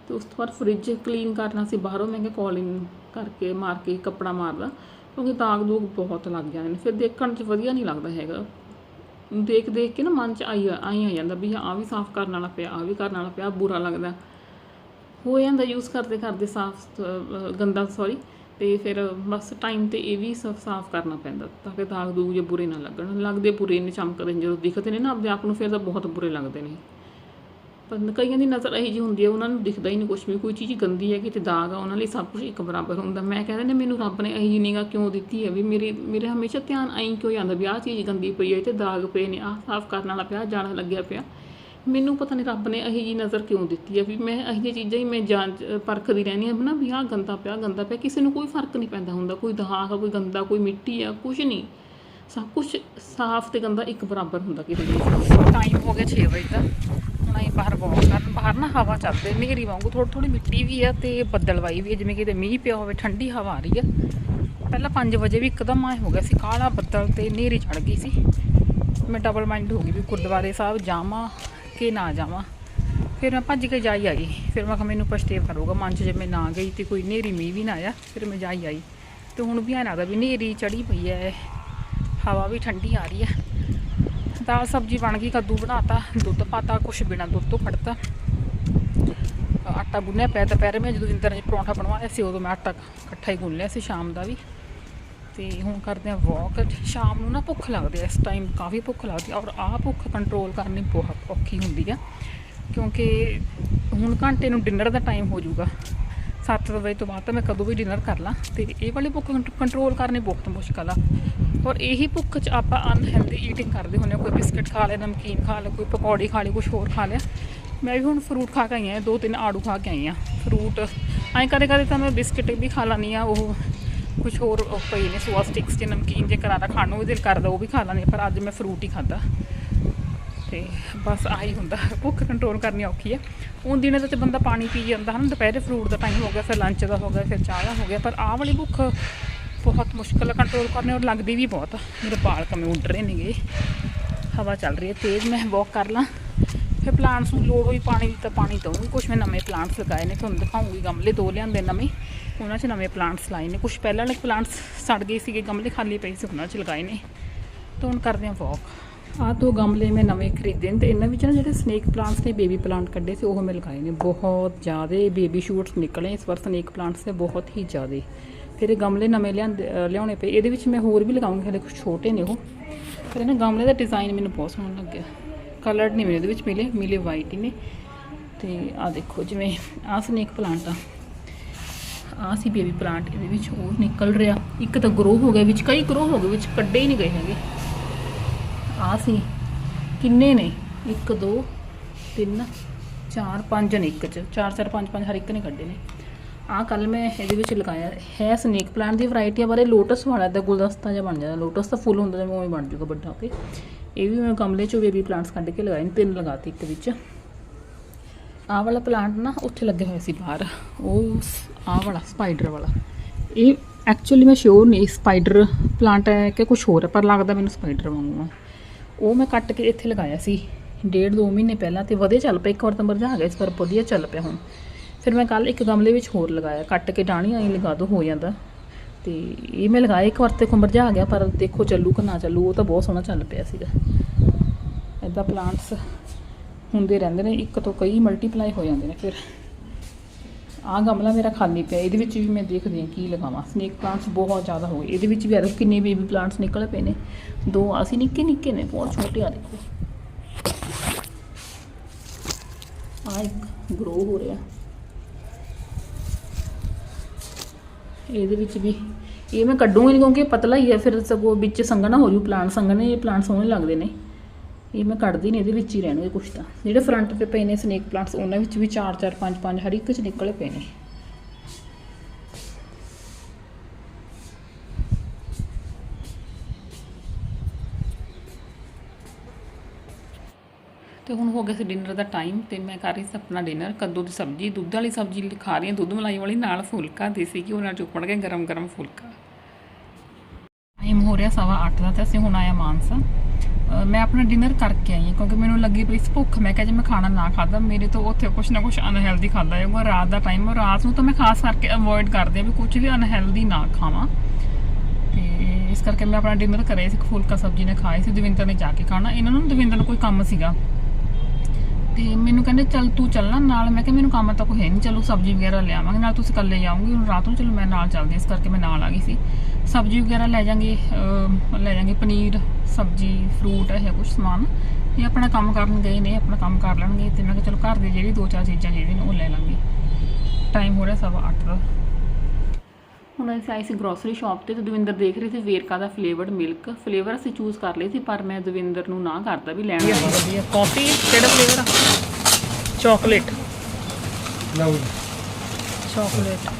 ਤੇ ਉਸ ਤੋਂ ਬਾਅਦ ਫ੍ਰਿਜ ਕਲੀਨ ਕਰਨਾ ਸੀ ਬਾਹਰੋਂ ਮੈਂ ਕਿਹਾ ਕਾਲਿੰਗ ਕਰਕੇ ਮਾਰ ਕੇ ਕੱਪੜਾ ਮਾਰਦਾ ਕਿਉਂਕਿ ਦਾਗ ਦੂਗ ਬਹੁਤ ਲੱਗ ਜਾਂਦੇ ਨੇ। ਫਿਰ ਦੇਖਣ 'ਚ ਵਧੀਆ ਨਹੀਂ ਲੱਗਦਾ ਹੈਗਾ। ਦੇਖ ਦੇਖ ਕੇ ਨਾ ਮਨ 'ਚ ਆਈ ਆਈ ਆ ਜਾਂਦਾ ਵੀ ਆਹ ਵੀ ਸਾਫ਼ ਕਰਨ ਵਾਲਾ ਪਿਆ, ਆਹ ਵੀ ਕਰਨ ਵਾਲਾ ਪਿਆ, ਬੁਰਾ ਲੱਗਦਾ। ਹੋ ਜਾਂਦਾ ਯੂਜ਼ ਕਰਦੇ ਕਰਦੇ ਸਾਫ਼ ਗੰਦਾ ਸੌਰੀ ਤੇ ਫਿਰ ਬਸ ਟਾਈਮ ਤੇ ਇਹ ਵੀ ਸਾਫ਼ ਸਾਫ਼ ਕਰਨਾ ਪੈਂਦਾ, ਤਾਂ ਕਿ ਦਾਗ ਦੂਗ ਜੇ ਬੁਰੇ ਨਾ ਲੱਗਣ। ਲੱਗਦੇ ਬੁਰੇ ਨੇ ਚਮਕਦੇ ਨੇ, ਜਦੋਂ ਦਿਖਦੇ ਨੇ ਨਾ ਆਪਣੇ ਆਪ ਨੂੰ, ਫਿਰ ਤਾਂ ਬਹੁਤ ਬੁਰੇ ਲੱਗਦੇ ਨੇ। ਪਰ ਕਈਆਂ ਦੀ ਨਜ਼ਰ ਇਹੀ ਜਿਹੀ ਹੁੰਦੀ ਹੈ, ਉਹਨਾਂ ਨੂੰ ਦਿਖਦਾ ਹੀ ਨਹੀਂ ਕੁਝ ਵੀ, ਕੋਈ ਚੀਜ਼ ਗੰਦੀ ਹੈ, ਕਿਤੇ ਦਾਗ ਆ, ਉਹਨਾਂ ਲਈ ਸਭ ਕੁਝ ਇੱਕ ਬਰਾਬਰ ਹੁੰਦਾ। ਮੈਂ ਕਹਿੰਦੇ ਨੇ ਮੈਨੂੰ ਰੱਬ ਨੇ ਇਹੀ ਜਿਹੀ ਨਿਗਾਹ ਕਿਉਂ ਦਿੱਤੀ ਹੈ ਵੀ ਮੇਰੇ ਮੇਰੇ ਹਮੇਸ਼ਾ ਧਿਆਨ ਆਈ ਕਿਉਂ ਜਾਂਦਾ ਵੀ ਆਹ ਚੀਜ਼ ਗੰਦੀ ਪਈ ਹੈ ਤੇ ਦਾਗ ਪਏ ਨੇ, ਆਹ ਸਾਫ਼ ਕਰਨ ਵਾਲਾ ਪਿਆ, ਜਾਣਾ ਲੱਗਿਆ ਪਿਆ। ਮੈਨੂੰ ਪਤਾ ਨਹੀਂ ਰੱਬ ਨੇ ਇਹੀ ਜਿਹੀ ਨਜ਼ਰ ਕਿਉਂ ਦਿੱਤੀ ਹੈ ਵੀ ਮੈਂ ਇਹੋ ਜਿਹੀਆਂ ਚੀਜ਼ਾਂ ਹੀ ਮੈਂ ਜਾਂਚ ਪਰਖਦੀ ਰਹਿੰਦੀ ਹਾਂ ਨਾ ਵੀ ਆਹ ਗੰਦਾ ਪਿਆ ਗੰਦਾ ਪਿਆ। ਕਿਸੇ ਨੂੰ ਕੋਈ ਫ਼ਰਕ ਨਹੀਂ ਪੈਂਦਾ ਹੁੰਦਾ, ਕੋਈ ਦਹਾਕ ਆ, ਕੋਈ ਗੰਦਾ, ਕੋਈ ਮਿੱਟੀ ਆ ਕੁਝ ਨਹੀਂ। ਸਭ ਕੁਝ ਸਾਫ਼ ਤੇ ਗੰਦਾ ਇੱਕ ਬਰਾਬਰ ਹੁੰਦਾ ਕਿਤੇ ਵੀ। ਟਾਈਮ ਹੋ ਗਿਆ 6 ਵਜੇ ਦਾ। ਹੁਣ ਅਸੀਂ ਬਾਹਰ ਵਾਕ ਕਰਨ, ਬਾਹਰ ਨਾ ਹਵਾ ਚੱਲਦੀ ਨੇਰੀ ਵਾਂਗੂ ਥੋੜੀ ਥੋੜੀ ਮਿੱਟੀ ਵੀ ਆ ਤੇ ਬੱਦਲਵਾਈ ਵੀ ਹੈ ਜਿਵੇਂ ਕਿਤੇ ਮੀਂਹ ਪਿਆ ਹੋਵੇ, ਠੰਡੀ ਹਵਾ ਆ ਰਹੀ ਆ। ਪਹਿਲਾਂ 5 ਵਜੇ ਵੀ ਇੱਕਦਮ ਆਏ ਹੋ ਗਿਆ ਸੀ, ਕਾਲਾ ਬੱਦਲ ਤੇ ਨੇਰੀ ਚੜ ਗਈ ਸੀ। ਮੈਂ ਡਬਲ ਮਾਈਂਡ ਹੋ ਗਈ ਵੀ ਗੁਰਦੁਆਰੇ ਸਾਹਿਬ ਜਾਵਾਂ ਕਿ ਨਾ ਜਾਵਾਂ। ਫਿਰ ਮੈਂ ਭੱਜ ਕੇ ਜਾਈ ਆਈ। ਫਿਰ ਮੈਂ ਕਿਹਾ ਮੈਨੂੰ ਪਛਤੇਵ ਕਰੂਗਾ। ਮਨ 'ਚ ਜੇ ਮੈਂ ਨਾ ਗਈ ਤੇ ਕੋਈ ਨੇਰੀ ਮੀਂਹ ਵੀ ਨਾ ਆਇਆ, ਫਿਰ ਮੈਂ ਜਾਈ ਆਈ। ਤੇ ਹੁਣ ਵੀ ਐਂ ਲੱਗਦਾ ਵੀ ਨੇਰੀ ਚੜੀ ਪਈ ਐ, ਹਵਾ ਵੀ ਠੰਡੀ ਆ ਰਹੀ ਹੈ ਦਾਲ ਸਬਜ਼ੀ ਬਣ ਗਈ, ਕੱਦੂ ਬਣਾਤਾ, ਦੁੱਧ ਪਾਤਾ, ਕੁਛ ਬਿਨਾ ਦੁੱਧ ਤੋਂ ਕੱਢਤਾ ਆਟਾ ਗੁੰਨਿਆ ਪਿਆ, ਦੁਪਹਿਰੇ ਮੈਂ ਜਦੋਂ ਇੰਦਰ ਨੇ ਪਰੌਂਠਾ ਬਣਵਾਇਆ ਸੀ, ਉਦੋਂ ਮੈਂ ਆਟਾ ਇਕੱਠਾ ਹੀ ਗੁੰਨ ਲਿਆ ਸੀ ਸ਼ਾਮ ਦਾ ਵੀ। ਤੇ ਹੁਣ ਕਰਦੇ ਆ ਵਾਕ ਸ਼ਾਮ ਨੂੰ ਨਾ ਭੁੱਖ ਲੱਗਦੀ ਹੈ, ਇਸ ਟਾਈਮ ਕਾਫੀ ਭੁੱਖ ਲੱਗਦੀ ਹੈ ਔਰ ਆਹ ਭੁੱਖ ਕੰਟਰੋਲ ਕਰਨੀ ਬਹੁਤ ਔਖੀ ਹੁੰਦੀ ਆ ਕਿਉਂਕਿ ਹੁਣ ਘੰਟੇ ਨੂੰ ਡਿਨਰ ਦਾ ਟਾਈਮ ਹੋ ਜਾਊਗਾ। 7 ਵਜੇ ਤੋਂ ਬਾਅਦ ਤਾਂ ਮੈਂ ਕਦੋਂ ਵੀ ਡਿਨਰ ਕਰ ਲਾਂ ਤੇ ਇਹ ਵਾਲੀ ਭੁੱਖ ਕੰਟਰੋਲ ਕਰਨੀ ਬਹੁਤ ਮੁਸ਼ਕਲ ਆ। ਔਰ ਇਹੀ ਭੁੱਖ 'ਚ ਆਪਾਂ ਅਨਹੈਲਦੀ ਈਟਿੰਗ ਕਰਦੇ ਹੁੰਦੇ ਹਾਂ, ਕੋਈ ਬਿਸਕਟ ਖਾ ਲਿਆ ਨਮਕੀਨ ਖਾ ਲਿਆ ਕੋਈ ਪਕੌੜੀ ਖਾ ਲਈ ਕੁਝ ਹੋਰ ਖਾ ਲਿਆ। ਮੈਂ ਵੀ ਹੁਣ ਫਰੂਟ ਖਾ ਕੇ ਆਈ ਹਾਂ ਦੋ ਤਿੰਨ ਆੜੂ ਖਾ ਕੇ ਆਈ ਹਾਂ। ਫਰੂਟ ਐਂ ਕਦੇ ਕਦੇ ਤਾਂ ਮੈਂ ਬਿਸਕਟ ਵੀ ਖਾ ਲੈਂਦੀ ਆ ਉਹ ਕੁਝ ਹੋਰ ਉਹ ਪਈ ਨੇ ਸੋਆ ਸਟਿਕਸ ਤੇ ਨਮਕੀਨ ਜੇ ਕਰਾਰਾ ਖਾਣ ਨੂੰ ਵੀ ਦਿਲ ਕਰਦਾ ਉਹ ਵੀ ਖਾ ਲੈਂਦੀ ਹਾਂ, ਪਰ ਅੱਜ ਮੈਂ ਫਰੂਟ ਹੀ ਖਾਦਾ। ਤੇ ਬਸ ਆਹੀ ਹੁੰਦਾ ਭੁੱਖ ਕੰਟਰੋਲ ਕਰਨੀ ਔਖੀ ਹੈ ਉਨ ਦਿਨਾਂ ਤਾਂ ਬੰਦਾ ਪਾਣੀ ਪੀ ਜਾਂਦਾ ਹਨ ਦੁਪਹਿਰੇ ਫਰੂਟ ਦਾ ਟਾਈਮ ਹੋ ਗਿਆ ਫਿਰ ਲੰਚ ਦਾ ਹੋ ਗਿਆ ਫਿਰ ਚਾਹ ਦਾ ਹੋ ਗਿਆ ਪਰ ਆਹ ਵਾਲੀ ਭੁੱਖ ਬਹੁਤ ਮੁਸ਼ਕਲ ਹੈ ਕੰਟਰੋਲ ਕਰਨੀ ਔਰ ਲੱਗਦੀ ਵੀ ਬਹੁਤ ਆ। ਮੇਰੇ ਵਾਲ ਕਮੇ ਉੱਡ ਰਹੇ ਨੇਗੇ। ਹਵਾ ਚੱਲ ਰਹੀ ਹੈ ਤੇਜ਼ ਮੈਂ ਵਾਕ ਕਰ ਲਾਂ। ਫਿਰ ਪਲਾਂਟਸ ਨੂੰ ਲੋੜ ਹੋਈ ਪਾਣੀ ਦੀ ਤਾਂ ਪਾਣੀ ਦਊਂਗੀ ਕੁਝ ਮੈਂ ਨਵੇਂ ਪਲਾਂਟਸ ਲਗਾਏ ਨੇ, ਤੁਹਾਨੂੰ ਦਿਖਾਉਂਗੀ ਗਮਲੇ, ਦੋ ਲਿਆਂਦੇ ਨਵੇਂ, ਉਹਨਾਂ 'ਚ ਨਵੇਂ ਪਲਾਂਟਸ ਲਾਏ ਨੇ। ਕੁਝ ਪਹਿਲਾਂ ਵਾਲੇ ਪਲਾਂਟਸ ਸੜ ਗਏ ਸੀਗੇ, ਗਮਲੇ ਖਾਲੀ ਪਏ ਸੀ, ਉਹਨਾਂ 'ਚ ਲਗਾਏ ਨੇ। ਤਾਂ ਹੁਣ ਕਰਦੇ ਹਾਂ ਵਾਕ ਆਹ ਦੋ ਗਮਲੇ ਮੈਂ ਨਵੇਂ ਖਰੀਦੇ ਨੇ ਤੇ ਇਹਨਾਂ ਵਿੱਚ ਨਾ ਜਿਹੜੇ ਸਨੇਕ ਪਲਾਂਟਸ ਨੇ ਬੇਬੀ ਪਲਾਂਟ ਕੱਢੇ ਸੀ, ਉਹ ਮੈਂ ਲਗਾਏ ਨੇ। ਬਹੁਤ ਜ਼ਿਆਦਾ ਬੇਬੀ ਸ਼ੂਟਸ ਨਿਕਲੇ ਇਸ ਵਾਰ ਸਨੇਕ ਪਲਾਂਟਸ ਦੇ ਬਹੁਤ ਹੀ ਜ਼ਿਆਦਾ। ਫਿਰ ਇਹ ਗਮਲੇ ਨਵੇਂ ਲਿਆਂਦੇ ਲਿਆਉਣੇ ਪਏ। ਇਹਦੇ ਵਿੱਚ ਮੈਂ ਹੋਰ ਵੀ ਲਗਾਉਂਗੀ, ਹਲੇ ਕੁਝ ਛੋਟੇ ਨੇ ਉਹ। ਪਰ ਇਹਨਾਂ ਗਮਲੇ ਦਾ ਡਿਜ਼ਾਈਨ ਮੈਨੂੰ ਬਹੁਤ ਸੋਹਣਾ ਲੱਗਿਆ। ਕਲਰਡ ਨਹੀਂ ਮਿਲੇ ਇਹਦੇ ਵਿੱਚ ਮਿਲੇ ਮਿਲੇ ਵਾਈਟ ਹੀ ਨੇ। ਤੇ ਆ ਦੇਖੋ ਜਿਵੇਂ ਆ ਸਨੇਕ ਪਲਾਂਟ ਆ। ਆ ਸੀ ਬੇਬੀ ਪਲਾਂਟ ਇਹਦੇ ਵਿੱਚ ਉਹ ਨਿਕਲ ਰਿਹਾ। ਇੱਕ ਤਾਂ ਗਰੋ ਹੋ ਗਿਆ, ਵਿੱਚ ਕਈ ਗਰੋ ਹੋ ਗਏ, ਵਿੱਚ ਕੱਢੇ ਹੀ ਨਹੀਂ ਗਏ ਹੈਗੇ। ਆ ਸੀ। ਕਿੰਨੇ ਨੇ? 1 2 3 4 5 ਨੇ ਇੱਕ ਚ। 4 4 5 5 ਹਰ ਇੱਕ ਨੇ ਕੱਢੇ ਨੇ। ਆ ਕੱਲ ਮੈਂ ਇਹਦੇ ਵਿੱਚ ਲਗਾਇਆ ਹੈ ਸਨੇਕ ਪਲਾਂਟ ਦੀ ਵੈਰਾਈਟੀ ਆ ਬਾਰੇ ਲੋਟਸ ਵਾਲਾ ਦਾ ਗੁਲਦਸਤਾ ਜਿਹਾ ਬਣ ਜਾਂਦਾ। ਲੋਟਸ ਦਾ ਫੁੱਲ ਹੁੰਦਾ, ਜਿਵੇਂ ਉਵੇਂ ਬਣ ਜੂਗਾ ਵੱਡਾ ਹੋ ਇਹ ਵੀ ਮੈਂ ਗਮਲੇ ਚੋਂ ਬੇਬੀ ਪਲਾਂਟਸ ਕੱਢ ਕੇ ਲਗਾਏ ਨੇ, ਤਿੰਨ ਲਗਾਤੇ ਇੱਕ ਵਿੱਚ। ਆਹ ਵਾਲਾ ਪਲਾਂਟ ਨਾ ਉੱਥੇ ਲੱਗੇ ਹੋਏ ਸੀ ਬਾਹਰ। ਉਹ ਸ- ਆਹ ਵਾਲਾ ਸਪਾਈਡਰ ਵਾਲਾ। ਇਹ ਐਕਚੁਅਲੀ ਮੈਂ ਸ਼ੋਰ ਨਹੀਂ ਸਪਾਈਡਰ ਪਲਾਂਟ ਹੈ ਕਿ ਕੁਝ ਹੋਰ ਹੈ, ਪਰ ਲੱਗਦਾ ਮੈਨੂੰ ਸਪਾਈਡਰ ਵਾਂਗੂ ਆ। ਉਹ ਮੈਂ ਕੱਟ ਕੇ ਇੱਥੇ ਲਗਾਇਆ ਸੀ। ਡੇਢ ਦੋ ਮਹੀਨੇ ਪਹਿਲਾਂ ਤੇ ਵਧੀਆ ਚੱਲ ਪਿਆ ਇੱਕ ਵਾਰ ਤਾਂ ਮਰਜਾ ਗਿਆ ਇਸ ਵਾਰ ਵਧੀਆ ਚੱਲ ਪਿਆ ਹੁਣ। ਫਿਰ ਮੈਂ ਕੱਲ ਇੱਕ ਗਮਲੇ ਵਿੱਚ ਹੋਰ ਲਗਾਇਆ, ਕੱਟ ਕੇ ਡਾਣੀਆਂ ਹੀ ਲਗਾ ਦੋ, ਹੋ ਜਾਂਦਾ। ਤੇ ਇਹ ਮੈਂ ਲਗਾਇਆ, ਇੱਕ ਵਾਰ ਤੇ ਮਰਜਾ ਗਿਆ, ਪਰ ਦੇਖੋ ਚੱਲੂ ਕਿ ਨਾ ਚੱਲੂ, ਉਹ ਤਾਂ ਬਹੁਤ ਸੋਹਣਾ ਚੱਲ ਪਿਆ ਸੀਗਾ। ਇਦਾਂ ਪਲਾਂਟਸ ਹੁੰਦੇ ਰਹਿੰਦੇ ਨੇ, ਇੱਕ ਤੋਂ ਕਈ ਮਲਟੀਪਲਾਈ ਹੋ ਜਾਂਦੇ ਨੇ ਫਿਰ। ਆਹ ਗਮਲਾ ਮੇਰਾ ਖਾਲੀ ਪਿਆ, ਇਹਦੇ ਵਿੱਚ ਵੀ ਮੈਂ ਦੇਖਦੀ ਹਾਂ ਕੀ ਲਗਾਵਾਂ। ਸਨੇਕ ਪਲਾਂਟਸ ਬਹੁਤ ਜ਼ਿਆਦਾ ਹੋ ਗਏ। ਇਹਦੇ ਵਿੱਚ ਵੀ ਆ ਦੇਖੋ ਕਿੰਨੇ ਬੇਬੀ ਪਲਾਂਟਸ ਨਿਕਲੇ ਪਏ ਨੇ। ਦੋ ਅਸੀਂ ਨਿੱਕੇ ਨਿੱਕੇ ਨੇ, ਬਹੁਤ ਛੋਟੇ ਆ ਦੇਖੋ। ਆ ਇੱਕ ਗਰੋ ਹੋ ਰਿਹਾ। ਇਹਦੇ ਵਿੱਚ ਵੀ। ਇਹ ਮੈਂ ਕੱਢੂੰਗੀ ਨਹੀਂ ਕਿਉਂਕਿ ਪਤਲਾ ਹੀ ਹੈ, ਫਿਰ ਸਗੋਂ ਵਿੱਚ ਸੰਘਣਾ ਹੋ ਜੂ ਪਲਾਂਟ, ਸੰਘਣੇ ਇਹ ਪਲਾਂਟ ਸੋਹਣੇ ਲੱਗਦੇ ਨੇ। ਇਹ ਮੈਂ ਕੱਢਦੀ ਨਹੀਂ ਇਹਦੇ ਵਿੱਚ ਹੀ ਰਹਿਣਗੇ ਕੁਛ ਤਾਂ। ਜਿਹੜੇ ਫਰੰਟ ਤੇ ਪਏ ਨੇ ਸਨੇਕ ਪਲਾਂਟਸ ਉਹਨਾਂ ਵਿੱਚ ਵੀ 4 4 5 5 ਹਰ ਇੱਕ ਚ ਨਿਕਲੇ ਪਏ ਨੇ। ਤੇ ਹੁਣ ਹੋ ਗਿਆ ਸੀ ਡਿਨਰ ਦਾ ਟਾਈਮ ਤੇ ਮੈਂ ਕਰ ਰਹੀ ਸੀ ਆਪਣਾ ਡਿਨਰ ਕੱਦੂ ਦੀ ਸਬਜ਼ੀ, ਦੁੱਧ ਵਾਲੀ ਸਬਜ਼ੀ ਖਾ ਰਹੀ ਹਾਂ, ਦੁੱਧ ਮਲਾਈ ਵਾਲੀ, ਨਾਲ ਫੁਲਕਾ ਦੇਸੀ ਘਿਓ, ਨਾਲ ਚੁੱਪੜ ਕੇ ਗਰਮ ਗਰਮ ਫੁਲਕਾ। ਟਾਈਮ ਹੋ ਰਿਹਾ ਸਵਾ 8 ਦਾ ਤੇ ਅਸੀਂ ਹੁਣ ਆਇਆ ਮਾਨਸਾ। ਮੈਂ ਆਪਣਾ ਡਿਨਰ ਕਰਕੇ ਆਈ ਹਾਂ ਕਿਉਂਕਿ ਮੈਨੂੰ ਲੱਗੀ ਪਈ ਸੀ ਭੁੱਖ। ਮੈਂ ਕਿਹਾ ਜੇ ਮੈਂ ਖਾਣਾ ਨਾ ਖਾਦਾ ਮੇਰੇ ਤੋਂ ਉੱਥੇ ਕੁਛ ਨਾ ਕੁਛ ਅਨਹੈਲਦੀ ਖਾਦਾ ਜਾਊਗਾ। ਰਾਤ ਦਾ ਟਾਈਮ ਰਾਤ ਨੂੰ ਤਾਂ ਮੈਂ ਖਾਸ ਕਰਕੇ ਅਵੋਇਡ ਕਰਦੀ ਹਾਂ ਵੀ ਕੁਝ ਵੀ ਅਨਹੈਲਦੀ ਨਾ ਖਾਵਾਂ। ਤੇ ਇਸ ਕਰਕੇ ਮੈਂ ਆਪਣਾ ਡਿਨਰ ਕਰਿਆ ਸੀ ਫੁਲਕਾ ਸਬਜ਼ੀ ਨੇ ਖਾਈ ਸੀ, ਦਵਿੰਦਰ ਨੇ ਜਾ ਕੇ ਖਾਣਾ। ਇਹਨਾਂ ਨੂੰ ਦਵਿੰਦਰ ਨੂੰ ਕੋਈ ਕੰਮ ਸੀਗਾ। ਤੇ ਮੈਨੂੰ ਕਹਿੰਦੇ, ਚੱਲ ਤੂੰ ਚੱਲਣਾ ਨਾਲ। ਮੈਂ ਕਿਹਾ, ਮੈਨੂੰ ਕੰਮ ਤਾਂ ਕੋਈ ਹੈ ਨਹੀਂ। ਚਲੋ, ਸਬਜ਼ੀ ਵਗੈਰਾ ਲਿਆਵਾਂਗੇ ਨਾਲ ਤੁਸੀਂ ਇਕੱਲੇ ਜਾਓਗੇ। ਹੁਣ ਰਾਤ ਨੂੰ ਚਲੋ, ਮੈਂ ਨਾਲ ਚੱਲਦੀ ਇਸ ਕਰਕੇ ਮੈਂ ਨਾਲ ਆ ਗਈ ਸੀ। ਸਬਜ਼ੀ ਵਗੈਰਾ ਲੈ ਜਾਾਂਗੇ ਲੈ ਜਾਾਂਗੇ। ਪਨੀਰ, ਸਬਜ਼ੀ ਫਰੂਟ ਇਹ ਕੁਝ ਸਮਾਨ। ਇਹ ਆਪਣਾ ਕੰਮ ਕਰਨ ਗਏ ਨੇ, ਆਪਣਾ ਕੰਮ ਕਰ ਲੈਣਗੇ। ਤੇ ਮੈਂ ਕਿਹਾ, ਚਲੋ ਘਰ ਦੇ ਜਿਹੜੀ ਦੋ ਚਾਰ ਚੀਜ਼ਾਂ ਜਿਹੜੀਆਂ ਨੇ ਉਹ ਲੈ ਲਾਂਗੇ। ਟਾਈਮ ਹੋ ਰਿਹਾ ਸਵਾ 8 ਦਾ। ਹੁਣ ਅਸੀਂ ਆਏ ਸੀ ਗਰੋਸਰੀ ਸ਼ਾਪ ਤੇ ਤੇ ਦਵਿੰਦਰ ਦੇਖ ਰਹੀ ਸੀ ਵੇਰਕਾ ਦਾ ਫਲੇਵਰਡ ਮਿਲਕ ਫਲੇਵਰ ਅਸੀਂ ਚੂਜ਼ ਕਰ ਲਈ ਸੀ ਪਰ ਮੈਂ ਦਵਿੰਦਰ ਨੂੰ ਨਾ ਕਰਦਾ ਵੀ ਲੈਣਾ ਵਧੀਆ ਕਾਫੀ ਕਿਹੜਾ ਫਲੇਵਰ ਆ? ਚਾਕਲੇਟ ਲਓ ਚਾਕਲੇਟ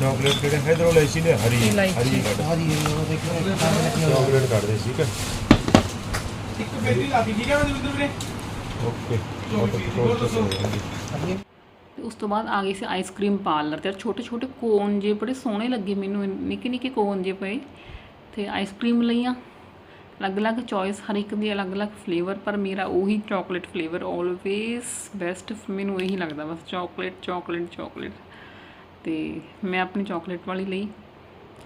ਚਾਕਲੇਟ ਕਿਹੜੇ ਹੈ ਇਧਰੋਂ ਲੈ ਸੀ ਨੇ ਹਰੀ। ਹਰੀ ਕੱਢ। ਆਦੀ ਹੈ ਉਹ ਦੇਖੋ ਚਾਕਲੇਟ ਕੱਢ ਦੇ ਠੀਕ ਹੈ ਇੱਕ ਬੇਟੀ ਲਾਤੀ ਠੀਕ ਹੈ ਨਾ ਵੀਰੇ? ਓਕੇ ਹੋਰ ਦੱਸੋ। ਤੇ ਉਸ ਤੋਂ ਬਾਅਦ ਆ ਗਏ ਸੀ ਆਈਸਕ੍ਰੀਮ ਪਾਰਲਰ ਤੇ। ਛੋਟੇ ਛੋਟੇ ਕੋਨ ਜੇ ਬੜੇ ਸੋਹਣੇ ਲੱਗੇ ਮੈਨੂੰ ਨਿੱਕੇ ਨਿੱਕੇ ਕੋਨ ਜੇ ਪਏ। ਤੇ ਆਈਸਕ੍ਰੀਮ ਲਈਆਂ। ਅਲੱਗ-ਅਲੱਗ ਚੋਇਸ ਹਰ ਇੱਕ ਦੀ ਅਲੱਗ-ਅਲੱਗ ਫਲੇਵਰ ਪਰ ਮੇਰਾ ਉਹੀ ਚਾਕਲੇਟ ਫਲੇਵਰ ਆਲਵੇਸ ਬੈਸਟ ਮੈਨੂੰ ਇਹੀ ਲੱਗਦਾ ਬਸ ਚਾਕਲੇਟ ਚਾਕਲੇਟ ਚਾਕਲੇਟ ਤੇ ਮੈਂ ਆਪਣੀ ਚਾਕਲੇਟ ਵਾਲੀ ਲਈ।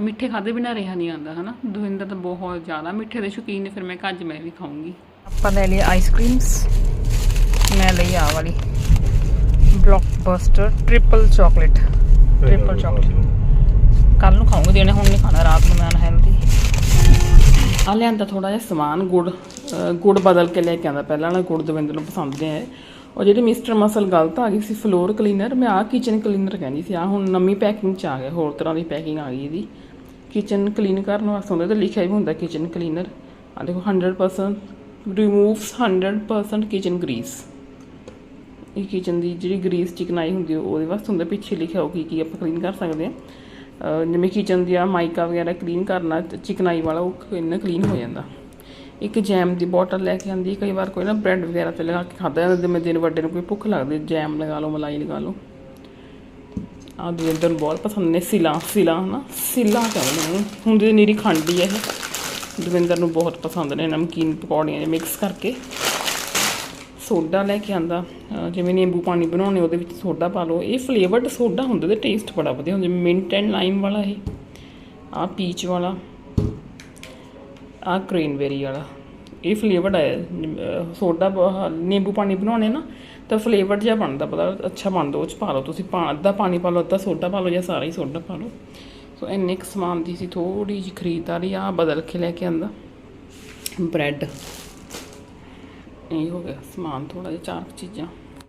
ਮਿੱਠੇ ਖਾਦੇ ਬਿਨਾ ਰਿਹਾ ਨਹੀਂ ਆਂਦਾ ਹਨਾ? ਦਵਿੰਦਰ ਤਾਂ ਬਹੁਤ ਜ਼ਿਆਦਾ ਮਿੱਠੇ ਦੇ ਸ਼ੌਕੀਨ ਨੇ, ਫਿਰ ਮੈਂ ਕਿਹਾ ਮੈਂ ਵੀ ਖਾਊਂਗੀ। ਆਪਾਂ ਲੈ ਲਈ ਆਈਸਕ੍ਰੀਮਸ ਮੈਂ ਲਈ ਆ ਵਾਲੀ। Blockbuster triple chocolate triple chocolate ਕੱਲ ਨੂੰ ਖਾਊਂਗੀ ਦਿਨੇ ਹੁਣ ਨਹੀਂ ਖਾਣਾ ਰਾਤ ਨੂੰ ਮੈਂ ਅਨਹੈਲਦੀ ਆ ਲਿਆਂਦਾ ਥੋੜਾ ਜਿਹਾ ਸਮਾਨ ਗੁੜ ਗੁੜ ਬਦਲ ਕੇ ਲੈ ਕੇ ਆਂਦਾ। ਪਹਿਲਾਂ ਵਾਲਾ ਗੁੜ ਦਵਿੰਦਰ ਨੂੰ ਪਸੰਦ ਨਹੀਂ ਆਇਆ। ਉਹ ਜਿਹੜੀ ਮਿਸਟਰ ਮਸਲ ਗਲਤ ਆ ਗਈ ਸੀ ਫਲੋਰ ਕਲੀਨਰ ਮੈਂ ਆ ਕਿਚਨ ਕਲੀਨਰ ਕਹਿੰਦੀ ਸੀ। ਆ ਹੁਣ ਨਵੀਂ ਪੈਕਿੰਗ ਚ ਆ ਗਿਆ ਹੋਰ ਤਰ੍ਹਾਂ ਦੀ ਪੈਕਿੰਗ ਆ ਗਈ ਇਹਦੀ। ਕਿਚਨ ਕਲੀਨ ਕਰਨ ਵਾਸਤੇ ਹੁੰਦਾ ਤੇ ਲਿਖਿਆ ਵੀ ਹੁੰਦਾ ਕਿਚਨ ਕਲੀਨਰ ਆ ਦੇਖੋ 100% ਰਿਮੂਵਸ 100% ਕਿਚਨ ਗਰੀਸ ਇਹ ਕਿਚਨ ਦੀ ਜਿਹੜੀ ਗਰੀਸ ਚਿਕਨਾਈ ਹੁੰਦੀ ਆ, ਉਹਦੇ ਵਾਸਤੇ ਹੁੰਦਾ ਪਿੱਛੇ ਲਿਖਿਆ ਹੋ ਕੀ ਕੀ ਆਪਾਂ ਕਲੀਨ ਕਰ ਸਕਦੇ ਹਾਂ ਜਿਵੇਂ ਕਿਚਨ ਦੀ ਆ ਮਾਈਕਾ ਵਗੈਰਾ ਕਲੀਨ ਕਰਨਾ ਚਿਕਨਾਈ ਵਾਲਾ ਉਹ ਇੰਨਾ ਕਲੀਨ ਹੋ ਜਾਂਦਾ। ਇੱਕ ਜੈਮ ਦੀ ਬੋਟਲ ਲੈ ਕੇ ਆਂਦੀ ਕਈ ਵਾਰ ਕੋਈ ਨਾ ਬ੍ਰੈਡ ਵਗੈਰਾ ਤੇ ਲਗਾ ਕੇ ਖਾਦਾ ਜਾਂਦਾ ਜਿਵੇਂ ਦਿਨ ਵੱਡੇ ਨੂੰ ਕੋਈ ਭੁੱਖ ਲੱਗਦੀ ਜੈਮ ਲਗਾ ਲਓ ਮਲਾਈ ਲਗਾ ਲਓ। ਆ ਦਵਿੰਦਰ ਨੂੰ ਬਹੁਤ ਪਸੰਦ ਨੇ ਸਿਲਾ ਸਿਲਾ ਹਨਾ? ਸਿਲਾ ਕਹਿੰਦੇ ਨੇ ਇਹਨੂੰ। ਹੁੰਦੀ ਨੀਰੀ ਖੰਡ ਹੀ ਹੈ ਇਹ ਦਵਿੰਦਰ ਨੂੰ ਬਹੁਤ ਪਸੰਦ ਨੇ ਨਮਕੀਨ ਪਕੌੜੀਆਂ ਮਿਕਸ ਕਰਕੇ। ਸੋਡਾ ਲੈ ਕੇ ਆਂਦਾ। ਜਿਵੇਂ ਨਿੰਬੂ ਪਾਣੀ ਬਣਾਉਣੇ, ਉਹਦੇ ਵਿੱਚ ਸੋਡਾ ਪਾ ਲਓ। ਇਹ ਫਲੇਵਰਡ ਸੋਡਾ ਹੁੰਦਾ ਤੇ ਟੇਸਟ ਬੜਾ ਵਧੀਆ ਹੁੰਦਾ। ਜਿਵੇਂ ਮਿੰਟ ਐਂਡ ਲਾਈਮ ਵਾਲਾ ਇਹ ਆ ਪੀਚ ਵਾਲਾ ਆ ਕ੍ਰੇਨਬੇਰੀ ਵਾਲਾ। ਇਹ ਫਲੇਵਰਡ ਆਇਆ ਸੋਡਾ ਨਿੰਬੂ ਪਾਣੀ ਬਣਾਉਣੇ ਨਾ, ਤਾਂ ਫਲੇਵਰਡ ਜਿਹਾ ਬਣਦਾ, ਪਤਾ ਅੱਛਾ ਬਣਦਾ, ਉਹ ਚ ਪਾ ਲਓ। ਤੁਸੀਂ ਪਾ, ਅੱਧਾ ਪਾਣੀ ਪਾ ਲਓ, ਅੱਧਾ ਸੋਡਾ ਪਾ ਲਓ ਜਾਂ ਸਾਰਾ ਹੀ ਸੋਡਾ ਪਾ ਲਓ। ਸੋ ਇੰਨੇ ਕੁ ਸਮਾਨ ਦੀ ਸੀ ਥੋੜੀ ਜਿਹੀ ਖਰੀਦਦਾਰੀ ਆ ਬਦਲ ਕੇ ਲੈ ਕੇ ਆਂਦਾ। ਬ੍ਰੈਡ ਇਹ ਹੋ ਗਿਆ ਸਮਾਨ ਥੋੜਾ ਜਿਹਾ ਚਾਰ ਚੀਜ਼ਾਂ।